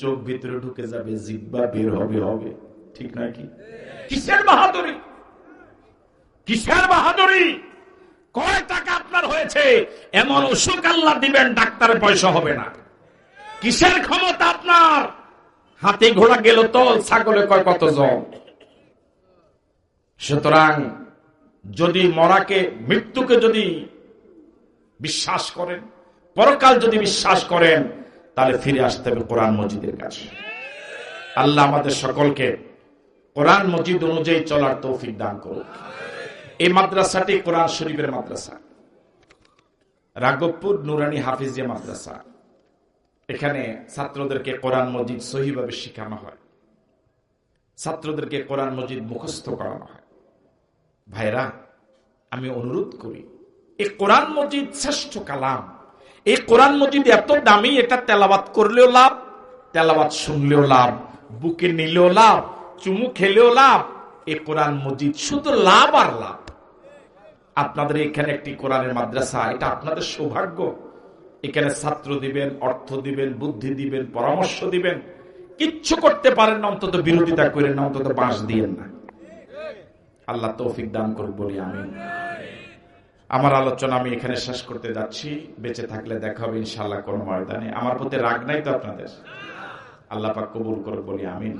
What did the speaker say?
চোখ ভিতরে ঢুকে যাবে, জিব্বা বের হবে হবে। ঠিক নাকি কিসের বাহাদুরি? কিসের বাহাদুরি? কয় টাকা আপনার হয়েছে? এমন অসুখ আল্লাহ দিবেন, ডাক্তারের পয়সা হবে না। কিসের ক্ষমতা আপনার? হাতে ঘোড়া গেল তো ছাগলে কয় কত জল? সুতরাং যদি মরাকে, মৃত্যুকে যদি বিশ্বাস করেন, পরকাল যদি বিশ্বাস করেন তাহলে ফিরে আসতে হবে কোরআন মজিদের কাছে। আল্লাহ আমাদের সকলকে কোরআন মজিদ অনুযায়ী চলার তৌফিক দান করুক। এই মাদ্রাসাটি কোরআন শরীফের মাদ্রাসা। রাঘবপুর নুরানি হাফিজিয়া মাদ্রাসা। এখানে ছাত্রদেরকে কোরআন মজিদ সহিভাবে শেখানো হয়। ছাত্রদেরকে কোরআন মজিদ মুখস্থ করানো হয়। ভাইরা, আমি অনুরোধ করি, এই কোরআন মজিদ শ্রেষ্ঠ কালাম এই কোরআন মজিদ এত দামি, এটা তেলাবাত করলেও লাভ তেলাবাত শুনলেও লাভ, বুকে নিলেও লাভ, চুমু খেলেও লাভ, এই কোরআন মজিদ শুধু লাভ আর লাভ। আপনাদের এখানে একটি কোরআনের মাদ্রাসা, এটা আপনাদের সৌভাগ্য। এখানে ছাত্র দিবেন, অর্থ দিবেন, বুদ্ধি দিবেন, পরামর্শ দিবেন। কিচ্ছু করতে পারেন না, অন্তত বিরোধিতা করেন না, অন্তত বাঁশ দিয়েন না। আল্লাহ তৌফিক দান করুক, বলি আমি আমার আলোচনা আমি এখানে শেষ করতে যাচ্ছি। বেঁচে থাকলে দেখা হবে ইনশাল্লাহ কোন ময়দানে। আমার প্রতি রাগ নাই তো আপনাদের? আল্লাহ পাক কবুল করুক, বলি আমিন।